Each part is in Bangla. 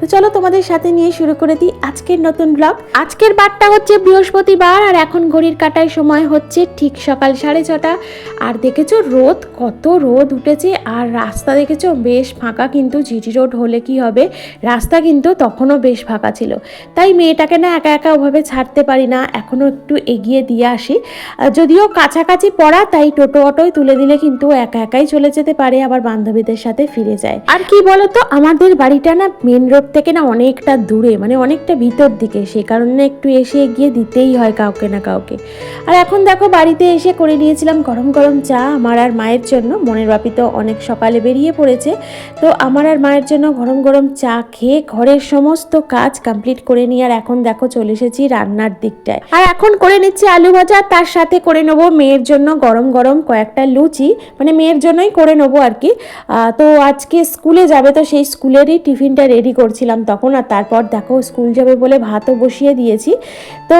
তো চলো তোমাদের সাথে নিয়ে শুরু করে দিই আজকের নতুন ব্লগ আজকের বারটা হচ্ছে বৃহস্পতিবার আর এখন ঘড়ির কাটায় সময় হচ্ছে ঠিক সকাল সাড়ে ছটা। আর দেখেছ রোদ, কত রোদ উঠেছে আর রাস্তা দেখেছ বেশ ফাঁকা কিন্তু জিটি রোড হলে কি হবে? রাস্তা কিন্তু তখনও বেশ ফাঁকা ছিল। তাই মেয়েটাকে না একা একা ওভাবে ছাড়তে পারি না এখনও একটু এগিয়ে দিয়ে আসি। যদিও কাছাকাছি পড়া, তাই টোটো অটোয় তুলে দিলে কিন্তু একা একাই চলে যেতে পারে, আবার বান্ধবীদের সাথে ফিরে যায়। আর কি বলতো, আমাদের বাড়িটা না মেন রোড থেকে না অনেকটা দূরে মানে অনেকটা ভিতর দিকে, সে কারণে একটু এসে এগিয়ে দিতেই হয় কাউকে না কাউকে। আর এখন দেখো বাড়িতে এসে করে নিয়েছিলাম গরম গরম চা, আমার আর মায়ের জন্য। মনের বাপি তো অনেক সকালে বেরিয়ে পড়েছে। তো আমার আর মায়ের জন্য গরম গরম চা খেয়ে ঘরের সমস্ত কাজ কমপ্লিট করে নিয়ে আর এখন দেখো চলে এসেছি রান্নার দিকটায়। আর এখন করে নিচ্ছি আলু ভাজা, তার সাথে করে নেব মেয়ের জন্য গরম গরম কয়েকটা লুচি মানে মেয়ের জন্যই করে নেব আর কি। তো আজকে স্কুলে যাবে, তো সেই স্কুলেরই টিফিনটা রেডি করছিলাম তখন আর তারপর দেখো স্কুল যাবে বলে ভাতও বসিয়ে দিয়েছি। তো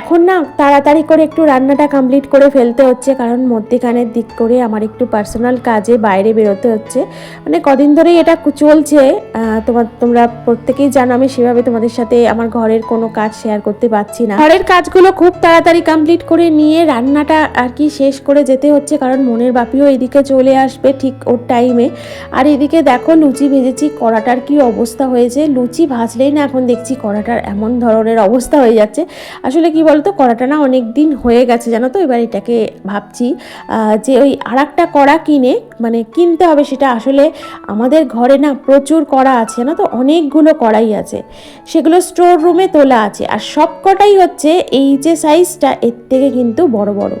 এখন না তাড়াতাড়ি করে একটু রান্নাটা কমপ্লিট করে ফেলতে হচ্ছে, কারণ মধ্যেখানের দিক করে আমার একটু পার্সোনাল কাজে বাইরে বেরোতে হচ্ছে। মানে কদিন ধরেই এটা চলছে তোমার, তোমরা প্রত্যেকেই জানো আমি সেভাবে তোমাদের সাথে আমার ঘরের কোনো কাজ শেয়ার করতে পারছি না। ঘরের কাজগুলো খুব তাড়াতাড়ি কমপ্লিট করে নিয়ে রান্নাটা আর কি শেষ করে যেতে হচ্ছে, কারণ মনের বাপিও এদিকে চলে আসবে ঠিক ওর টাইমে আর এদিকে দেখো লুচি ভেজেছি, কড়াটার কি অবস্থা হয়েছে? লুচি ভাজলেই না এখন দেখছি কড়াটার এমন ধরনের অবস্থা হয়ে যাচ্ছে। আসলে কি বলতো, কড়াটা না অনেক দিন হয়ে গেছে, জানো তো? এবার এটাকে ভাবছি যে ওই আর একটা কড়া কিনে মানে কিনতে হবে সেটা আসলে আমাদের ঘরে না প্রচুর কড়া আছে না তো? অনেকগুলো কড়াই আছে। সেগুলো স্টোর রুমে তোলা আছে। আর সব কটাই হচ্ছে এই যে সাইজটা এর থেকে কিন্তু বড় বড়।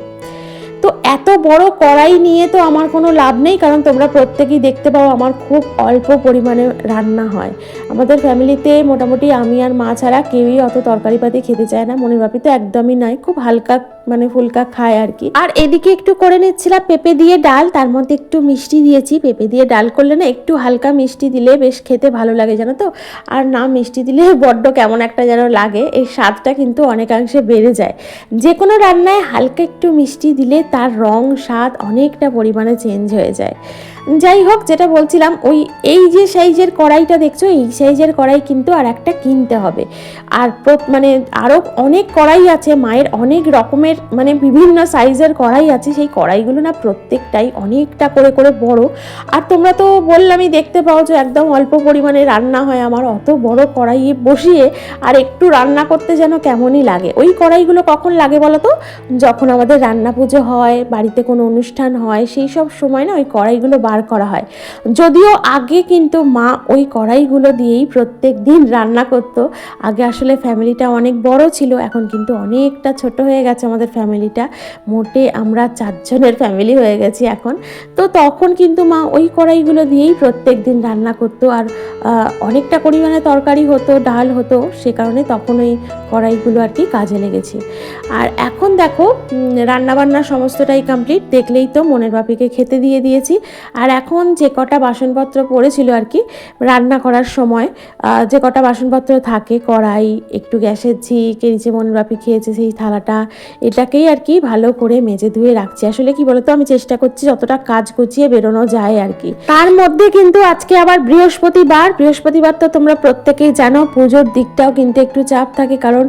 তো এত বড় কড়াই নিয়ে তো আমার কোনো লাভ নেই, কারণ তোমরা প্রত্যেকেই দেখতে পাও আমার খুব অল্প পরিমাণে রান্না হয়। আমাদের ফ্যামিলিতে মোটামুটি আমি আর মা ছাড়া কেউই অত তরকারিপাতি খেতে চায় না, মনির বাপি তো একদমই নাই, খুব হালকা মানে ফুলকা খায় আর কি। আর এদিকে একটু করে নিচ্ছিলাম পেঁপে দিয়ে ডাল, তার মধ্যে একটু মিষ্টি দিয়েছি। পেঁপে দিয়ে ডাল করলে না একটু হালকা মিষ্টি দিলে বেশ খেতে ভালো লাগে, জানো তো? আর না মিষ্টি দিলে বড্ড কেমন একটা যেন লাগে এই স্বাদটা কিন্তু অনেকাংশে বেড়ে যায়। যে কোনো রান্নায় হালকা একটু মিষ্টি দিলে তার রং, স্বাদ অনেকটা পরিমাণে চেঞ্জ হয়ে যায়। যাই হোক, যেটা বলছিলাম, ওই এই যে সাইজের কড়াইটা দেখছ, এই সাইজের কড়াই কিন্তু আর একটা কিনতে হবে। আর মানে আরও অনেক কড়াই আছে, মায়ের অনেক রকমের মানে বিভিন্ন সাইজের কড়াই আছে, সেই কড়াইগুলো না প্রত্যেকটাই অনেকটা করে করে বড়। আর তোমরা তো বললামই, দেখতে পাও যে একদম অল্প পরিমাণে রান্না হয় আমার, অত বড় কড়াইয়ে বসিয়ে আর একটু রান্না করতে যেন কেমনই লাগে। ওই কড়াইগুলো কখন লাগে বলো তো? যখন আমাদের রান্না পুজো হয়, বাড়িতে কোনো অনুষ্ঠান হয়, সেই সব সময় না ওই কড়াইগুলো বার করা হয়। যদিও আগে কিন্তু মা ওই কড়াইগুলো দিয়েই প্রত্যেক দিন রান্না করতো। আগে আসলে ফ্যামিলিটা অনেক বড় ছিল, এখন কিন্তু অনেকটা ছোট হয়ে গেছে আমাদের ফ্যামিলিটা। মোটে আমরা চারজনের ফ্যামিলি হয়ে গেছি এখন। তো তখন কিন্তু মা ওই কড়াইগুলো দিয়েই প্রত্যেক দিন রান্না করতো আর অনেকটা পরিমাণে তরকারি হতো, ডাল হতো, সে কারণে তখন ওই কড়াইগুলো আর কি কাজে লেগেছে। আর এখন দেখো রান্না বান্না সমস্তটাই কমপ্লিট দেখলেই তো মনের বাপিকে খেতে দিয়ে দিয়েছি। আর এখন যে কটা বাসনপত্র পড়েছিল আর কি, রান্না করার সময় যে কটা বাসনপত্র থাকে, কড়াই, একটু গ্যাসের ঝিক, এই যে মনের বাপি খেয়েছে সেই থালাটা, এটাকেই আর কি ভালো করে মেজে ধুয়ে রাখছি। আসলে কি বলতো, আমি চেষ্টা করছি যতটা কাজ গুছিয়ে বেরোনো যায় আর কি। তার মধ্যে কিন্তু আজকে আবার বৃহস্পতিবার বৃহস্পতিবার তো তোমরা প্রত্যেকেই জানো, পুজোর দিকটাও কিন্তু একটু চাপ থাকে কারণ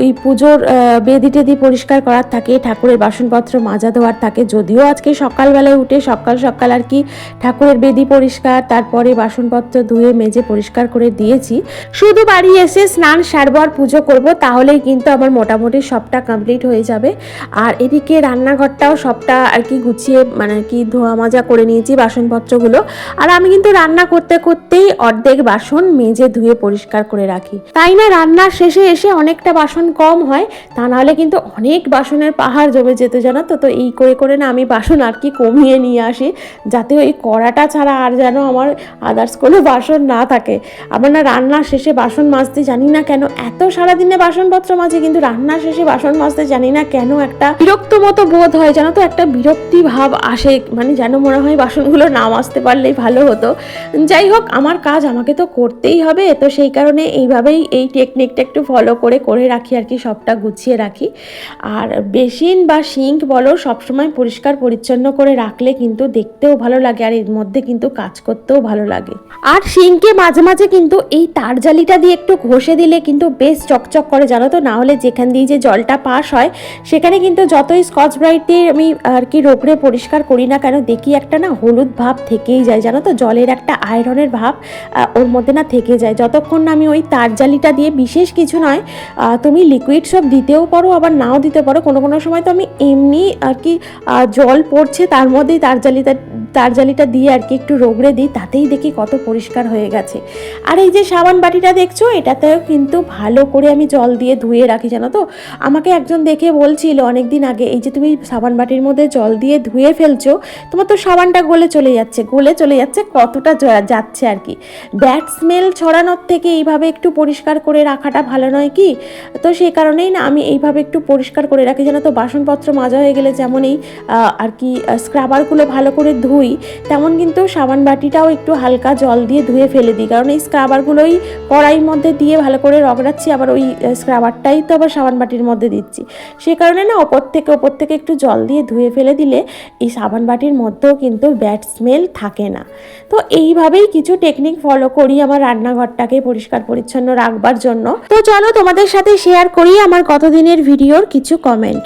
ওই পুজোর বেদি টেদি পরিষ্কার করার থাকে, ঠাকুরের বাসনপত্র মাজা ধোয়ার থাকে, যদিও আজকে সকালবেলায় উঠে সকাল সকাল আর কি ঠাকুরের বেদি পরিষ্কার, তারপরে বাসনপত্র ধুয়ে, মেজে পরিষ্কার করে দিয়েছি। শুধু বাড়ি এসে স্নান সারবো আর পুজো করব, তাহলেই কিন্তু আমার মোটামুটি সবটা কমপ্লিট হয়ে যাবে। আর এদিকে রান্নাঘরটাও সবটা আর কি গুছিয়ে মানে কি ধোয়া মাজা করে নিয়েছি বাসনপত্রগুলো। আর আমি কিন্তু রান্না করতে করতেই অর্ধেক বাসন মেজে ধুয়ে পরিষ্কার করে রাখি। তাই না, রান্নার শেষে এসে অনেকটা বাসন কম হয়, তা নাহলে কিন্তু অনেক বাসনের পাহাড় জমে যেত জানো তো? তো এই করে করে না আমি বাসন আর কি কমিয়ে নিয়ে আসি, যাতে ওই কড়াটা ছাড়া আর যেন আমার আদার্স কোনো বাসন না থাকে। আমার না রান্নার শেষে বাসন মাজতে জানি না কেন, এত সারাদিনে বাসনপত্র মাঝে কিন্তু রান্নার শেষে বাসন মাজতে জানি না কেন একটা বিরক্ত মতো বোধ হয় জানো তো একটা বিরক্তি ভাব আসে মানে যেন মনে হয় বাসনগুলো না মাজতে পারলেই ভালো হতো। যাই হোক, আমার কাজ আমাকে তো করতেই হবে, তো সেই কারণে এইভাবেই এই টেকনিকটা একটু ফলো করে করে রাখি আর কি, সবটা গুছিয়ে রাখি। আর বেসিন বা সিঙ্ক বলো, সবসময় পরিষ্কার পরিচ্ছন্ন করে রাখলে কিন্তু দেখতেও ভালো লাগে আর এর মধ্যে কিন্তু কাজ করতেও ভালো লাগে। আর সিঙ্কে মাঝে মাঝে কিন্তু এই তার জালিটা দিয়ে একটু ঘষে দিলে কিন্তু বেশ চকচক করে, জানো তো? না হলে যেখান দিয়ে যে জলটা পাস হয়, সেখানে কিন্তু যতই স্কচ ব্রাইট দিয়ে আমি আর কি রোগড়ে পরিষ্কার করি না কেন, দেখি একটা না হলুদ ভাব থেকেই যায়, জানো তো? জলের একটা আয়রনের ভাব ওর মধ্যে না থেকে যায়। যতক্ষণ না আমি ওই তার জালিটা দিয়ে বিশেষ কিছু নয় তুমি লিকুইড সব দিতেও পারো, আবার নাও দিতে পারো, কোনো কোনো সময় তো আমি এমনি আর কি জল পড়ছে, তার মধ্যেই তার জালিটা, তার জালিটা দিয়ে আর কি একটু রোগড়ে দিই, তাতেই দেখি কত পরিষ্কার হয়ে গেছে। আর এই যে সাবান বাটিটা দেখছ, এটাতেও কিন্তু ভালো করে আমি জল দিয়ে ধুয়ে রাখি, জানো তো? আমাকে একজন দেখে বলছিল অনেক দিন আগে, এই যে তুমি সাবান বাটির মধ্যে জল দিয়ে ধুয়ে ফেলছো, তোমার তো সাবানটা গলে চলে যাচ্ছে, গলে চলে যাচ্ছে, কতটা যাচ্ছে আর কি? ব্যাড স্মেল ছড়ানোর থেকে এইভাবে একটু পরিষ্কার করে রাখাটা ভালো নয় কি? তো সেই কারণেই না, আমি এইভাবে একটু পরিষ্কার করে রাখি, জানো তো? বাসনপত্র মাজা হয়ে গেলে যেমন এই আর কি স্ক্রাবারগুলো ভালো করে ধুই তেমন কিন্তু সাবান বাটিটাও একটু হালকা জল দিয়ে ধুয়ে ফেলে দিই। কারণ এই স্ক্রাবারগুলোই কড়াইয়ের মধ্যে দিয়ে ভালো করে রগড়াচ্ছি, আবার ওই স্ক্রাবারটাই তো আবার সাবান বাটির মধ্যে দিচ্ছি। সে কারণে না ওপর থেকে ওপর থেকে একটু জল দিয়ে ধুয়ে ফেলে দিলে এই সাবান বাটির মধ্যেও কিন্তু ব্যাড স্মেল থাকে না। তো এইভাবেই কিছু টেকনিক ফলো করি আমার রান্নাঘরটাকে পরিষ্কার পরিচ্ছন্ন রাখবার জন্য। তো চলো তোমাদের সাথে শেয়ার করি আমার কতদিনের ভিডিওর কিছু কমেন্ট।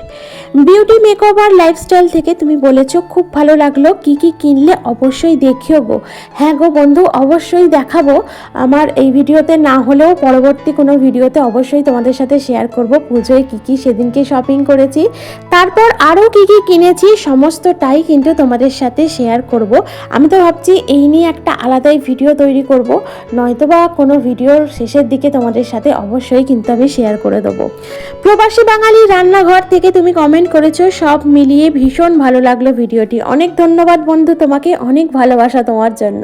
বিউটি মেকওভার লাইফস্টাইল থেকে তুমি বলেছ, খুব ভালো লাগল। কি কি কিনলে অবশ্যই দেখিও গো। হ্যাঁ গো বন্ধু, অবশ্যই দেখাবো। আমার এই ভিডিওতে না হলেও পরবর্তী কোনো ভিডিওতে অবশ্যই তোমাদের সাথে শেয়ার করব। পুজোয় কি কি সেদিনকে শপিং করেছি। তারপর আরও কি কি কিনেছি, সমস্তটাই কিন্তু তোমাদের সাথে শেয়ার করব। আমি তো ভাবছি এই নিয়ে একটা আলাদাই ভিডিও তৈরি করব। নয়তোবা কোনো ভিডিওর শেষের দিকে তোমাদের সাথে অবশ্যই কিন্তু আমি শেয়ার করে দেবো। প্রবাসী বাঙালি রান্নাঘর থেকে তুমি কমেন্ট করেছ, সব মিলিয়ে ভীষণ ভালো লাগল ভিডিওটি। অনেক ধন্যবাদ বন্ধু, তোমাকে অনেক ভালোবাসা তোমার জন্য।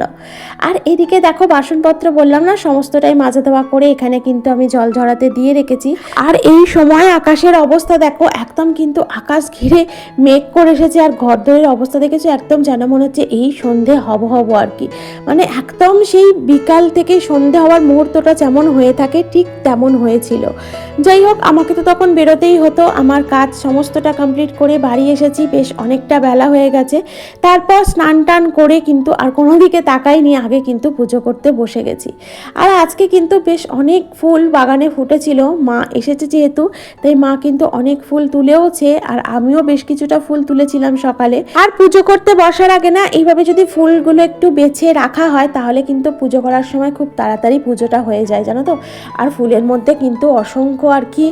আর এদিকে দেখো, বাসনপত্র বললাম না, সমস্তটাই মাজা দেওয়া করে এখানে কিন্তু আমি জল ঝরাতে দিয়ে রেখেছি। আর এই সময় আকাশের অবস্থা দেখো, একদম কিন্তু আকাশ ঘিরে মেঘ করে এসেছে, আর ঘরদোরের অবস্থা দেখেছ, একদম যেন মনে হচ্ছে এই সন্ধে হব হব আর কি। মানে একদম সেই বিকাল থেকে সন্ধে হওয়ার মুহূর্তটা যেমন হয়ে থাকে, ঠিক তেমন হয়েছিল। যাই হোক, আমাকে তো তখন বেরোতেই হতো, আমার কাজ সমস্তটা কমপ্লিট করে বাড়ি এসেছি, বেশ অনেকটা বেলা হয়ে গেছে। তারপর স্নান টান করে কিন্তু আর কোনো দিকে তাকাইনি, আগে কিন্তু পুজো করতে বসে গেছি। আর আজকে কিন্তু বেশ অনেক ফুল বাগানে ফুটেছিল, মা এসেছে যেহেতু, তাই মা কিন্তু অনেক ফুল তুলেওছে আর আমিও বেশ কিছুটা ফুল তুলেছিলাম সকালে। আর পুজো করতে বসার আগে না, এইভাবে যদি ফুলগুলো একটু বেছে রাখা হয়, তাহলে কিন্তু পুজো করার সময় খুব তাড়াতাড়ি পুজোটা হয়ে যায়, জানো তো? আর ফুলের মধ্যে কিন্তু অসংখ্য আর কি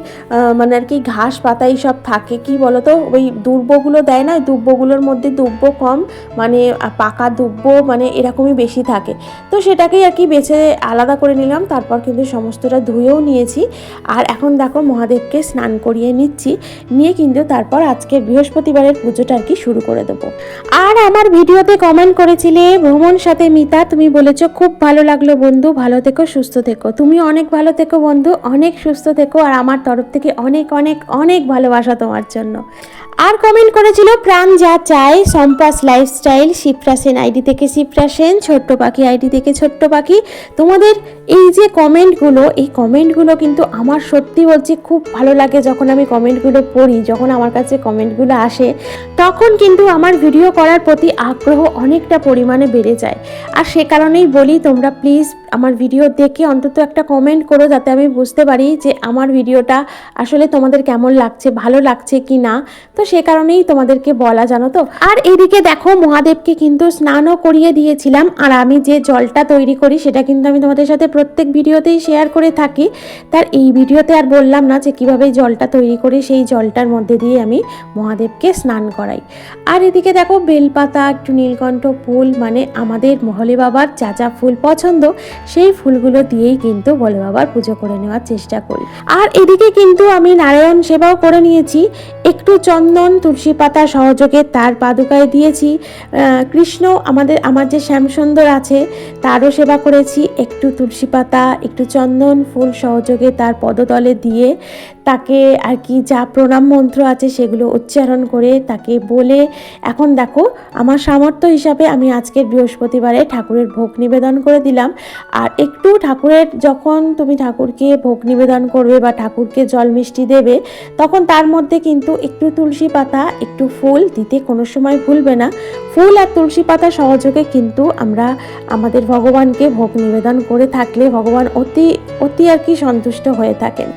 মানে আর কি ঘাস পাতা সব থাকে, কি বলতো, ওই দুর্বগুলো দেয় না দুব্বগুলোর মধ্যে দুব্ব কম মানে পাকা দুব্ব মানে এরকমই বেশি থাকে। তো সেটাকেই আর কি বেছে আলাদা করে নিলাম, তারপর কিন্তু সমস্তটা ধুয়েও নিয়েছি। আর এখন দেখো মহাদেবকে স্নান করিয়ে নিচ্ছি, নিয়ে কিন্তু তারপর আজকের বৃহস্পতিবারের পুজোটা আর কি শুরু করে দেবো। আর আমার ভিডিওতে কমেন্ট করেছিলে ভ্রমণ সাথে মিতা, তুমি বলেছ খুব ভালো লাগল বন্ধু, ভালো থেকো, সুস্থ থেকো। তুমি অনেক ভালো থেকো বন্ধু, অনেক সুস্থ থেকো, আর আমার তরফ থেকে অনেক অনেক অনেক ভালোবাসা তোমার জন্য। no. আর কমেন্ট করেছিল, প্রাণ যা চায়, সম্পাস লাইফস্টাইল শিপ্রা সেন আইডি থেকে শিপ্রা সেন, ছোট্ট পাখি আইডি থেকে ছোট্ট পাখি। তোমাদের এই যে কমেন্টগুলো এই কমেন্টগুলো কিন্তু আমার সত্যি বলছি খুব ভালো লাগে যখন আমি কমেন্টগুলো পড়ি, যখন আমার কাছে কমেন্টগুলো আসে, তখন কিন্তু আমার ভিডিও করার প্রতি আগ্রহ অনেকটা পরিমাণে বেড়ে যায়। আর সে কারণেই বলি তোমরা প্লিজ আমার ভিডিও দেখে অন্তত একটা কমেন্ট করো যাতে আমি বুঝতে পারি যে আমার ভিডিওটা আসলে তোমাদের কেমন লাগছে, ভালো লাগছে কি না তো সে কারণেই তোমাদেরকে বলা, জানো তো? আর এদিকে দেখো, মহাদেবকে কিন্তু স্নানও করিয়ে দিয়েছিলাম। আর আমি যে জলটা তৈরি করি, সেটা কিন্তু আমি তোমাদের সাথে প্রত্যেক ভিডিওতেই শেয়ার করে থাকি। তার এই ভিডিওতে আর বললাম না যে কীভাবে জলটা তৈরি করি, সেই জলটার মধ্যে দিয়ে আমি মহাদেবকে স্নান করাই। আর এদিকে দেখো, বেলপাতা, একটু নীলকণ্ঠ ফুল মানে আমাদের মহলে বাবার যা যা ফুল পছন্দ, সেই ফুলগুলো দিয়েই কিন্তু ভোলে বাবার পুজো করে নেওয়ার চেষ্টা করি। আর এদিকে কিন্তু আমি নারায়ণ সেবাও করে নিয়েছি। একটু চন্দন, তুলসী পাতা সহযোগে তার পাদুকায় দিয়েছি। কৃষ্ণ, আমাদের, আমার যে শ্যামসুন্দর আছে, তারও সেবা করেছি। একটু তুলসী পাতা, একটু চন্দন, ফুল সহযোগে তার পদতলে দিয়ে তাকে আর কি যা প্রণাম মন্ত্র আছে সেগুলো উচ্চারণ করে তাকে বলে, এখন দেখো, আমার সামর্থ্য হিসাবে আমি আজকের বৃহস্পতিবারে ঠাকুরের ভোগ নিবেদন করে দিলাম। আর একটু ঠাকুরের, যখন তুমি ঠাকুরকে ভোগ নিবেদন করবে বা ঠাকুরকে জল মিষ্টি দেবে, তখন তার মধ্যে কিন্তু একটু তুলসী পাতা একটু ফুল দিতে কোনো সময় ভুলবে না। ফুল আর তুলসী পাতা সহযোগে কিন্তু আমরা আমাদের ভগবানকে ভোগ নিবেদন করে থাকলে ভগবান অতি অতি আর কি সন্তুষ্ট হয়ে থাকেন।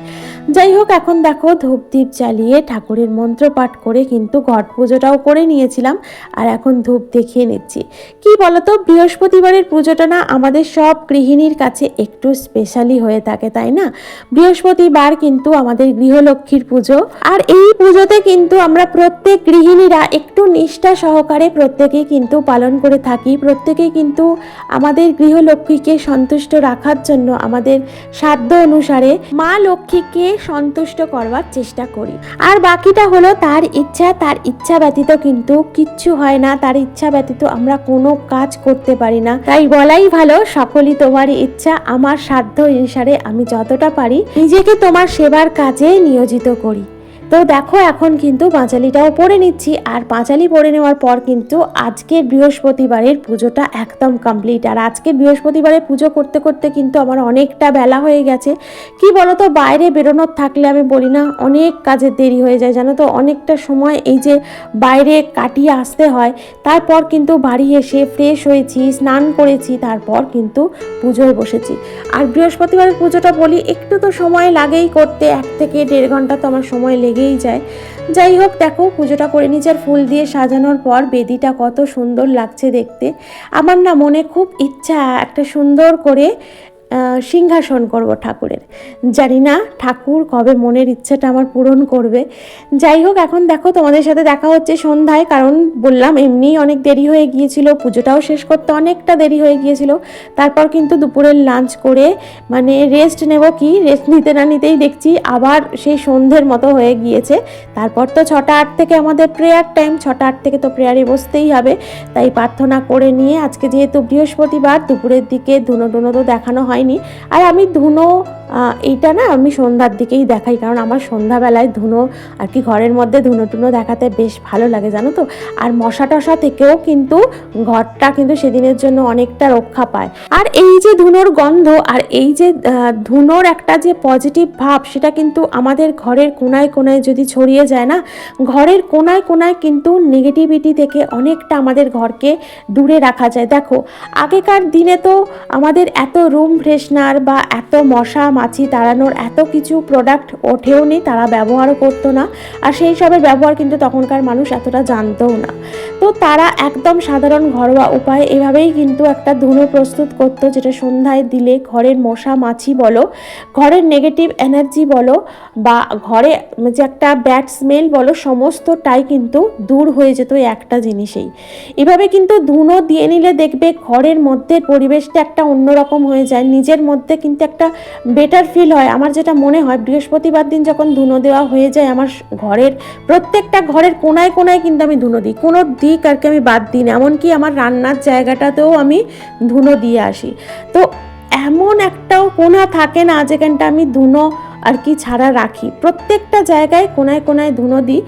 যাই হোক এখন দেখো ধূপ দ্বীপ জ্বালিয়ে ঠাকুরের মন্ত্র পাঠ করে কিন্তু ঘট পুজোটাও করে নিয়েছিলাম, আর এখন ধূপ দেখিয়ে নিচ্ছি। কি বলতো, বৃহস্পতিবারের পুজোটা না আমাদের সব গৃহিণীর কাছে একটু স্পেশালি হয়ে থাকে, তাই না? বৃহস্পতিবার কিন্তু আমাদের গৃহলক্ষ্মীর পুজো, আর এই পুজোতে কিন্তু আমরা প্রত্যেক গৃহিণীরা একটু নিষ্ঠা সহকারে প্রত্যেকেই কিন্তু পালন করে থাকি, প্রত্যেকেই কিন্তু আমাদের গৃহলক্ষ্মীকে সন্তুষ্ট রাখার জন্য আমাদের সাধ্য অনুসারে মা লক্ষ্মীকে সন্তুষ্ট করবার চেষ্টা করি। আর বাকিটা হলো তার ইচ্ছা তার ইচ্ছা ব্যতীত কিন্তু কিচ্ছু হয় না। তার ইচ্ছা ব্যতীত আমরা কোনো কাজ করতে পারি না। তাই বলাই ভালো, সকলই তোমার ইচ্ছা, আমার সাধ্য অনুসারে আমি যতটা পারি নিজেকে তোমার সেবার কাজে নিয়োজিত করি। তো দেখো, এখন কিন্তু পাঁচালিটাও পরে নিচ্ছি। আর পাঁচালি পরে নেওয়ার পর কিন্তু আজকের বৃহস্পতিবারের পুজোটা একদম কমপ্লিট আর আজকে বৃহস্পতিবারের পুজো করতে করতে কিন্তু আমার অনেকটা বেলা হয়ে গেছে। কি বলো তো বাইরে বেরোনোর থাকলে আমি বলি না, অনেক কাজের দেরি হয়ে যায়, জানো তো? অনেকটা সময় এই যে বাইরে কাটিয়ে আসতে হয়। তারপর কিন্তু বাড়ি এসে ফ্রেশ হয়েছি, স্নান করেছি, তারপর কিন্তু পুজোয় বসেছি। আর বৃহস্পতিবারের পুজোটা বলি, একটু তো সময় লাগেই করতে, এক থেকে দেড় ঘণ্টা তো আমার সময় লেগেই যায়। যাই হোক, দেখো, পুজোটা করে নিজের ফুল দিয়ে সাজানোর পর বেদিটা কত সুন্দর লাগছে দেখতে। আমার না মনে খুব ইচ্ছা একটা সুন্দর করে সিংহাসন করব ঠাকুরের। জানি না ঠাকুর কবে মনের ইচ্ছাটা আমার পূরণ করবে। যাই হোক, এখন দেখো তোমাদের সাথে দেখা হচ্ছে সন্ধ্যায়, কারণ বললাম এমনি অনেক দেরি হয়ে গিয়েছিল, পুজোটাও শেষ করতে অনেকটা দেরি হয়ে গিয়েছিল। তারপর কিন্তু দুপুরের লাঞ্চ করে মানে রেস্ট নেব কি? রেস্ট নিতে না নিতেই দেখছি আবার সেই সন্ধ্যের মতো হয়ে গিয়েছে। তারপর তো ছটা আট থেকে আমাদের প্রেয়ার টাইম ছটা আট থেকে তো প্রেয়ারে বসতেই হবে। তাই প্রার্থনা করে নিয়ে, আজকে যেহেতু বৃহস্পতিবার, দুপুরের দিকে ধুনো টুনো তো দেখানো হয়নি আর আমি ধুনো এইটা না আমি সন্ধ্যার দিকেই দেখাই, কারণ আমার সন্ধ্যাবেলায় ধুনো আর কি ঘরের মধ্যে ধুনো টুনো দেখাতে বেশ ভালো লাগে, জানো তো? আর মশা টশা থেকেও কিন্তু ঘরটা কিন্তু সেদিনের জন্য অনেকটা রক্ষা পায়। আর এই যে ধুনোর গন্ধ আর এই যে ধুনোর একটা যে পজিটিভ ভাব, সেটা কিন্তু আমাদের ঘরের কোনায় কোনায় যদি ছড়িয়ে যায় না, ঘরের কোনায় কোনায় কিন্তু নেগেটিভিটি থেকে অনেকটা আমাদের ঘরকে দূরে রাখা যায়। দেখো, আগেকার দিনে তো আমাদের এত রুম ফ্রেশনার বা এত মশা মাছি তাড়ানোর এত কিছু প্রোডাক্ট ওঠেও নি, তারা ব্যবহারও করতো না। আর সেই সবের ব্যবহার কিন্তু তখনকার মানুষ এতটা জানতও না। তো তারা একদম সাধারণ ঘরোয়া উপায়ে এভাবেই কিন্তু একটা ধুনো প্রস্তুত করতো, যেটা সন্ধ্যায় দিলে ঘরের মশা মাছি বলো, ঘরের নেগেটিভ এনার্জি বলো, বা ঘরে যে একটা ব্যাড স্মেল বলো, সমস্তটাই কিন্তু দূর হয়ে যেত এই একটা জিনিসেই। এভাবে কিন্তু ধুনো দিয়ে নিলে দেখবে ঘরের মধ্যে পরিবেশটা একটা অন্যরকম হয়ে যায়, নিজের মধ্যে কিন্তু একটা বেটার ফিল হয়। আমার যেটা মনে হয়, বৃহস্পতিবার দিন যখন ধুনো দেওয়া হয়ে যায়, আমার ঘরের প্রত্যেকটা ঘরের কোনায় কোনায় কিন্তু আমি ধুনো দিই। কোনো দিক আর কি আমি বাদ দিই না। এমনকি আমার রান্নার জায়গাটাতেও আমি ধুনো দিয়ে আসি। তো এমন একটাও কোনা থাকে না যেখানটা আমি ধুনো আর কি ছাড়া রাখি। প্রত্যেকটা জায়গায় কোনায় কোনায় ধুনো দিই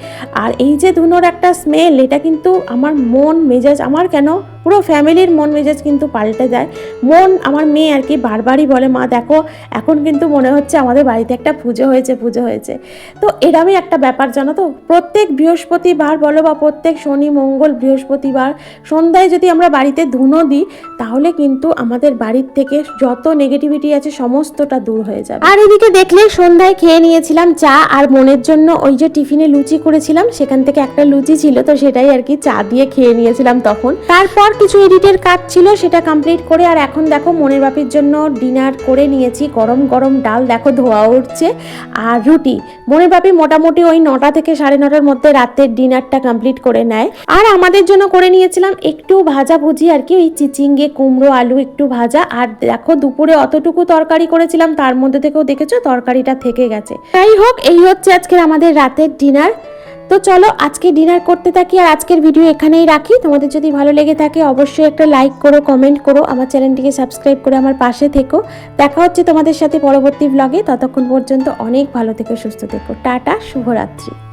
আর এই যে ধুনোর একটা স্মেল এটা কিন্তু আমার মন মেজাজ, আমার কেন? পুরো ফ্যামিলির মন মেজাজ কিন্তু পাল্টে যায়। মন আমার মেয়ে আর কি বারবারই বলে, মা, দেখো, এখন কিন্তু মনে হচ্ছে আমাদের বাড়িতে একটা পুজো হয়েছে পুজো হয়েছে। তো এরমই একটা ব্যাপার, জানো তো? প্রত্যেক বৃহস্পতিবার বলো বা প্রত্যেক শনি, মঙ্গল বৃহস্পতিবার, সন্ধ্যায় যদি আমরা বাড়িতে ধুনো দিই, তাহলে কিন্তু আমাদের বাড়ির থেকে যত নেগেটিভিটি আছে, সমস্তটা দূর হয়ে যাবে। আর এদিকে দেখলে সন্ধ্যায় খেয়ে নিয়েছিলাম চা আর মনের জন্য ওই যে টিফিনে লুচি করেছিলাম, সেখান থেকে একটা লুচি ছিল তো সেটাই আর কি চা দিয়ে খেয়ে নিয়েছিলাম তখন। তারপর কিছু এডিটের কাজ ছিল সেটা কমপ্লিট করে আর এখন দেখো মনের বাপির জন্য ডিনার করে নিয়েছি, গরম গরম ডাল দেখো ধোয়া উঠছে আর রুটি। মনের বাপি মোটামুটি ওই নটা থেকে সাড়ে নটার মধ্যে রাতের ডিনারটা কমপ্লিট করে নেয়। আর আমাদের জন্য করে নিয়েছিলাম একটু ভাজা ভুজি আর কি, ওই চিচিঙ্গে, কুমড়ো, আলু একটু ভাজা। আর দেখো দুপুরে অতটুকু তরকারি করেছিলাম, তার মধ্যে থেকেও দেখেছ তরকারিটা থেকে গেছে। তাই হোক, এই হচ্ছে আজকের আমাদের রাতের ডিনার। তো চলো, আজকে ডিনার করতে থাকি আর আজকের ভিডিও এখানেই রাখি। তোমাদের যদি ভালো লেগে থাকে, অবশ্যই একটা লাইক করো, কমেন্ট করো, আমার চ্যানেলটিকে সাবস্ক্রাইব করে আমার পাশে থেকো। দেখা হচ্ছে তোমাদের সাথে পরবর্তী ব্লগে ততক্ষণ পর্যন্ত অনেক ভালো থেকো, সুস্থ থেকো। টাটা, শুভরাত্রি।